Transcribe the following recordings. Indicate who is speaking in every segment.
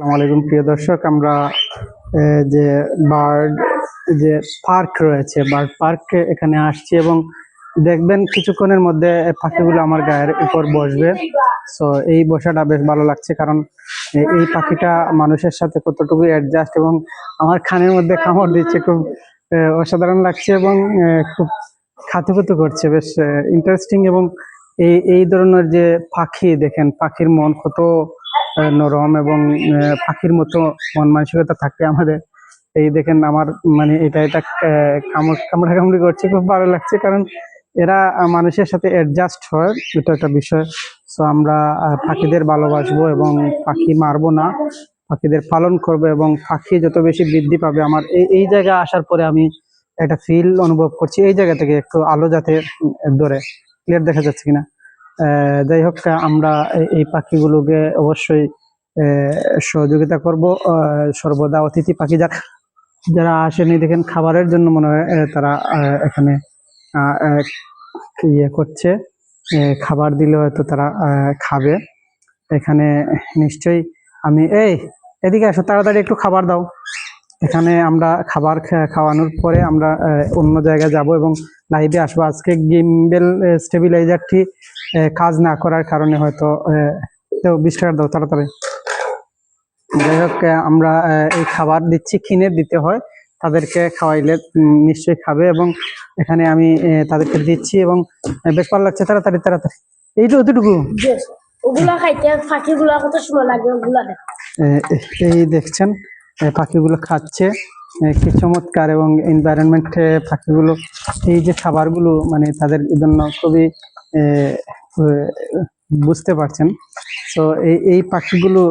Speaker 1: আসসালামু আলাইকুম, প্রিয় দর্শক। আমরা যে বার্ড, যে পার্ক রয়েছে, বার্ড পার্কে এখানে আসছি এবং দেখবেন কিছুক্ষণের মধ্যে পাখিগুলো আমার গায়ের উপর বসবে। সো এই বসাটা বেশ ভালো লাগছে কারণ এই পাখিটা মানুষের সাথে কতটুকু অ্যাডজাস্ট এবং আমার খানের মধ্যে কামড় দিচ্ছে, খুব অসাধারণ লাগছে এবং খুব খাতুকুতু করছে, বেশ ইন্টারেস্টিং এবং এই এই ধরনের যে পাখি, দেখেন পাখির মন কত নরম এবং পাখির মতো মন মানসিকতা থাকে আমাদের। এই দেখেন আমার মানে এটা এটা কামড় কামড়া করছে, খুব ভালো লাগছে কারণ এরা মানুষের সাথে অ্যাডজাস্ট হয়, এটা একটা বিষয়। সো আমরা পাখিদের ভালোবাসবো এবং পাখি মারবো না, পাখিদের পালন করব এবং পাখি যত বেশি বৃদ্ধি পাবে আমার, এই এই জায়গা আসার পরে আমি একটা ফিল অনুভব করছি, এই জায়গা থেকে একটু আলো যাতে ধরে। ক্লিয়ার দেখা যাচ্ছে কিনা? যাই হোক, আমরা এই- পাখিগুলোকে অবশ্যই সহযোগিতা করব। সর্বদা অতিথি পাখি যারা যারা আসেনি, দেখেন খাবারের জন্য মনে হয় তারা এখানে ইয়ে করছে। খাবার দিলে হয়তো তারা খাবে। এখানে নিশ্চয়ই আমি, এই, এদিকে আসো, তাড়াতাড়ি একটু খাবার দাও। এখানে আমরা খাবার খাওয়ানোর পরে আমরা অন্য জায়গায় যাব এবং লাইভে আসব। আজকে গিম্বেল স্টেবিলাইজারটি কাজ না করার কারণে হয়তো তো বিশ টাকা দাও তাড়াতাড়ি। যাই হোক আমরা এই খাবার দিচ্ছি কিনে দিতে হয় তাদেরকে খাওয়াইলে নিশ্চয়ই খাবে এবং এখানে আমি তাদেরকে দিচ্ছি এবং বেশ ভালো লাগছে তাড়াতাড়ি তাড়াতাড়ি। এইটু অতটুকু
Speaker 2: ওগুলা খাইতে পাখিগুলা কত সময় লাগে ওগুলা
Speaker 1: আহ, এই দেখছেন পাখিগুলো খাচ্ছে কি চমৎকার এবং এনভায়রনমেন্ট পাখিগুলো এই যে খাবারগুলো মানে তাদের জন্য খুবই বুঝতে পারছেন। তো এই এই পাখিগুলো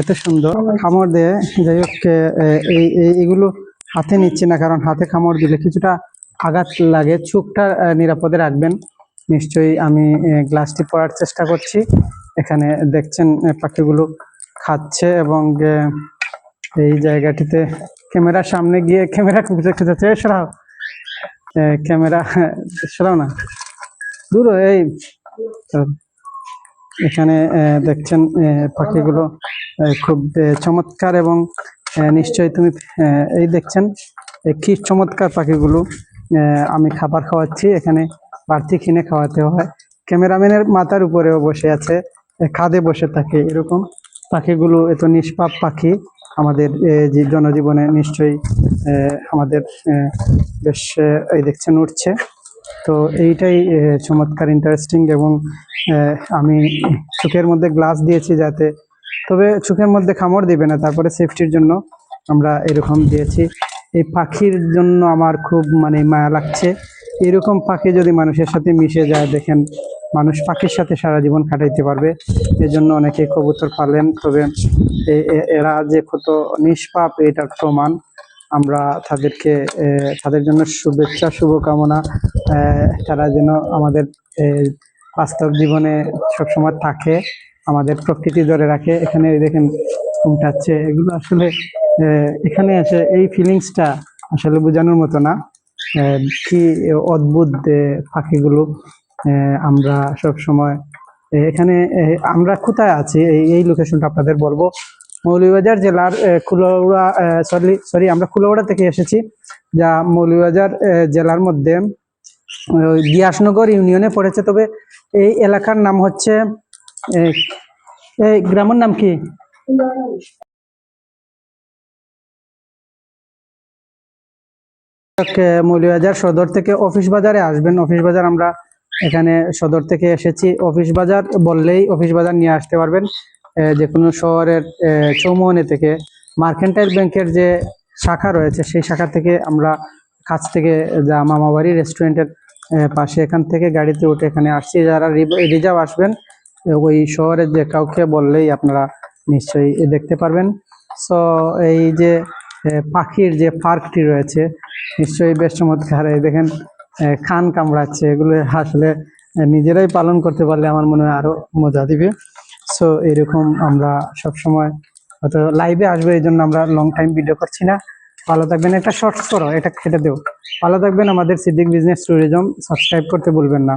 Speaker 1: এত সুন্দর। খামড় দেয়, যাই হোক এই এগুলো হাতে নিচ্ছে না, কারণ হাতে খামড় দিলে কিছুটা আঘাত লাগে। চোখটা নিরাপদে রাখবেন। নিশ্চয়ই আমি গ্লাসটি পরার চেষ্টা করছি। এখানে দেখছেন পাখিগুলো খাচ্ছে এবং এই জায়গাটিতে ক্যামেরার সামনে গিয়ে ক্যামেরা খুঁজে খুঁজেছে সরাও। ক্যামেরা সরাও না। দূর এই। এখানে দেখছেন পাখিগুলো খুব চমৎকার এবং নিশ্চয়ই তুমি এই দেখছেন কি চমৎকার পাখিগুলো আমি খাবার খাওয়াচ্ছি, এখানে বাড়তি কিনে খাওয়াতে হয়। ক্যামেরাম্যানের মাথার উপরেও বসে আছে খাদে বসে থাকে এরকম পাখিগুলো এত নিষ্পাপ পাখি। আমাদের জনজীবনে নিশ্চয়ই আমাদের বেশ এই দেখছেন, উঠছে। তো এইটাই চমৎকার ইন্টারেস্টিং এবং আমি চোখের মধ্যে গ্লাস দিয়েছি যাতে, তবে চোখের মধ্যে কামড় দিবে না, তারপরে সেফটির জন্য আমরা এরকম দিয়েছি। এই পাখির জন্য আমার খুব মানে মায়া লাগছে। এরকম পাখি যদি মানুষের সাথে মিশে যায়, দেখেন, মানুষ পাখির সাথে সারা জীবন কাটাইতে পারবে। এজন্য অনেকে কবুতর পালেন, তবে এরা যে কত নিষ্পাপ, এটার প্রমাণ। আমরা তাদেরকে তাদের জন্য শুভেচ্ছা, শুভকামনা তারা যেন আমাদের বাস্তব জীবনে সবসময় থাকে, আমাদের প্রকৃতি ধরে রাখে। এখানে দেখেন উমটাচ্ছে এগুলো আসলে এখানে এসে এই ফিলিংসটা আসলে বোঝানোর মতো না। কি অদ্ভুত পাখিগুলো আমরা সব সময় এখানে আমরা কোথায় আছি? এই লোকেশনটা আপনাদের বলব। মৌলভীবাজার জেলার কুলাউড়া সরি সরি, আমরা কুলাউড়া থেকে এসেছি, যা মৌলভীবাজার জেলার মধ্যে গিয়াসনগর ইউনিয়নে পড়েছে। তবে এই এলাকার নাম হচ্ছে এই গ্রামের নাম কি? মৌলভীবাজার সদর থেকে অফিস বাজারে আসবেন। অফিস বাজার আমরা এখানে সদর থেকে এসেছি। অফিস বাজার বললেই অফিস বাজার নিয়ে আসতে পারবেন। যে কোনো শহরের আহ, চৌমোহনী থেকে মার্কেন্টাইল ব্যাংকের যে শাখা রয়েছে সেই শাখা থেকে আমরা কাছ থেকে যা মামাবাড়ি রেস্টুরেন্টের পাশে এখান থেকে গাড়িতে উঠে এখানে আসছি। যারা রিজার্ভ আসবেন ওই শহরের যে কাউকে বললেই আপনারা নিশ্চয়ই দেখতে পারবেন। সো এই যে পাখির যে পার্কটি রয়েছে নিশ্চয়ই বেশ চমৎকার। এই দেখেন খান কামড়াচ্ছে। এগুলো আসলে নিজেরাই পালন করতে পারলে আমার মনে হয় আরও মজা দিবে। সো এরকম আমরা সব সময় হয়তো লাইভে আসবে এই জন্য আমরা লং টাইম ভিডিও করছি না। ভালো থাকবেন, একটা শর্টস করো, এটা খেটে দেও। ভালো থাকবেন, আমাদের সিদ্দিক বিজনেস ট্যুরিজম সাবস্ক্রাইব করতে ভুলবেন না।